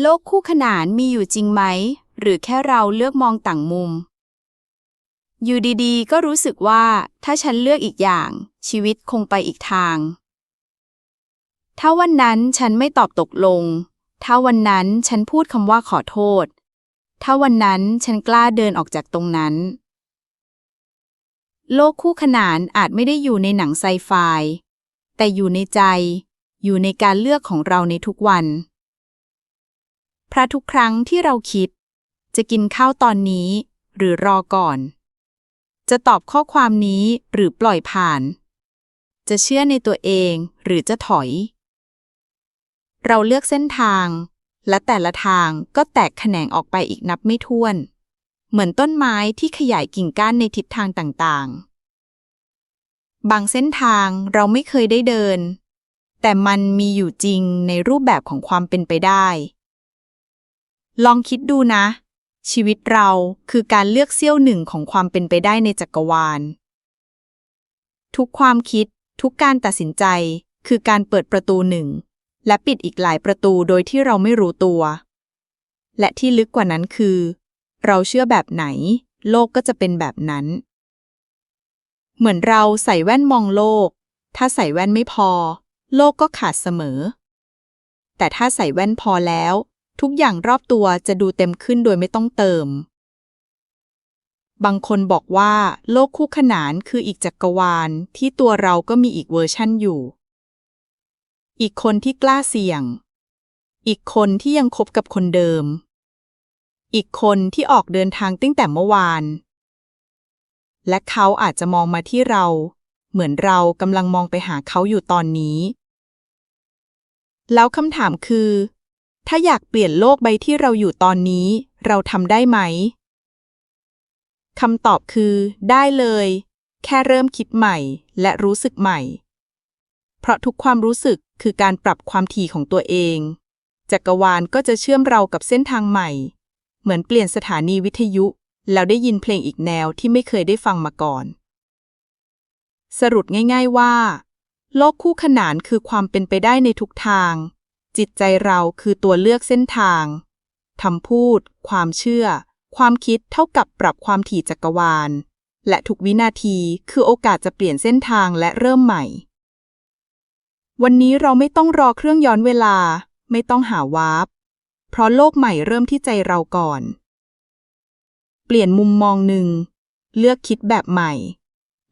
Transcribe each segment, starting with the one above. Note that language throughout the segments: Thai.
โลกคู่ขนานมีอยู่จริงไหม หรือแค่เราเลือกมองต่างมุม อยู่ดีๆ ก็รู้สึกว่า ถ้าฉันเลือกอีกอย่าง ชีวิตคงไปอีกทาง ถ้าวันนั้นฉันไม่ตอบตกลง ถ้าวันนั้นฉันพูดคำว่าขอโทษ ถ้าวันนั้นฉันกล้าเดินออกจากตรงนั้น โลกคู่ขนานอาจไม่ได้อยู่ในหนังไซไฟแต่อยู่ในใจ อยู่ในการเลือกของเราในทุกวัน พราะทุกครั้งที่เราคิด จะกินข้าวตอนนี้ หรือรอก่อน จะตอบข้อความนี้หรือปล่อยผ่าน จะเชื่อในตัวเองหรือจะถอย เราเลือกเส้นทาง และแต่ละทางก็แตกแขนงออกไปอีกนับไม่ถ้วน เหมือนต้นไม้ที่ขยายกิ่งก้านในทิศทางต่างๆ บางเส้นทางเราไม่เคยได้เดิน แต่มันมีอยู่จริงในรูปแบบของความเป็นไปได้ ลองคิดดูนะ ชีวิตเราคือการเลือกเสี้ยวหนึ่งของความเป็นไปได้ในจักรวาล ทุกความคิด ทุกการตัดสินใจ คือการเปิดประตูหนึ่ง และปิดอีกหลายประตูโดยที่เราไม่รู้ตัว และที่ลึกกว่านั้นคือ เราเชื่อแบบไหน โลกก็จะเป็นแบบนั้น เหมือนเราใส่แว่นมองโลก ถ้าใส่แว่นไม่พอ โลกก็ขาดเสมอ แต่ถ้าใส่แว่นพอแล้ว ทุกอย่างรอบตัวจะดูเต็มขึ้นโดยไม่ต้องเติม บางคนบอกว่าโลกคู่ขนานคืออีกจักรวาลที่ตัวเราก็มีอีกเวอร์ชั่นอยู่ อีกคนที่กล้าเสี่ยง อีกคนที่ยังคบกับคนเดิม อีกคนที่ออกเดินทางตั้งแต่เมื่อวาน และเขาอาจจะมองมาที่เรา เหมือนเรากำลังมองไปหาเขาอยู่ตอนนี้แล้วคำถามคือ ถ้าอยากเปลี่ยนโลกใบที่เราอยู่ตอนนี้ เราทำได้ไหม คำตอบคือ ได้เลย แค่เริ่มคิดใหม่ และรู้สึกใหม่ เพราะทุกความรู้สึกคือการปรับความถี่ของตัวเอง จักรวาลก็จะเชื่อมเรากับเส้นทางใหม่ เหมือนเปลี่ยนสถานีวิทยุ แล้วได้ยินเพลงอีกแนวที่ไม่เคยได้ฟังมาก่อน สรุปง่าย ๆว่า โลกคู่ขนานคือความเป็นไปได้ในทุกทาง จิตใจเราคือตัวเลือกเส้นทางคำพูด ความเชื่อ ความคิดเท่ากับปรับความถี่จักรวาล และทุกวินาทีคือโอกาสจะเปลี่ยนเส้นทางและเริ่มใหม่ วันนี้เราไม่ต้องรอเครื่องย้อนเวลา ไม่ต้องหาวาร์ปเพราะโลกใหม่เริ่มที่ใจเราก่อน เปลี่ยนมุมมองหนึ่ง เลือกคิดแบบใหม่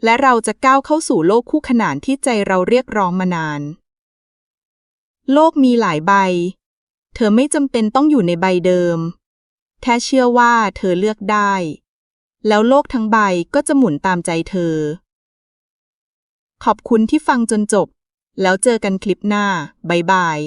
และเราจะก้าวเข้าสู่โลกคู่ขนานที่ใจเราเรียกร้องมานาน โลกมีหลายใบ เธอไม่จำเป็นต้องอยู่ในใบเดิมแค่เชื่อว่าเธอเลือกได้ แล้วโลกทั้งใบก็จะหมุนตามใจเธอ ขอบคุณที่ฟังจนจบ แล้วเจอกันคลิปหน้า บ๊ายบาย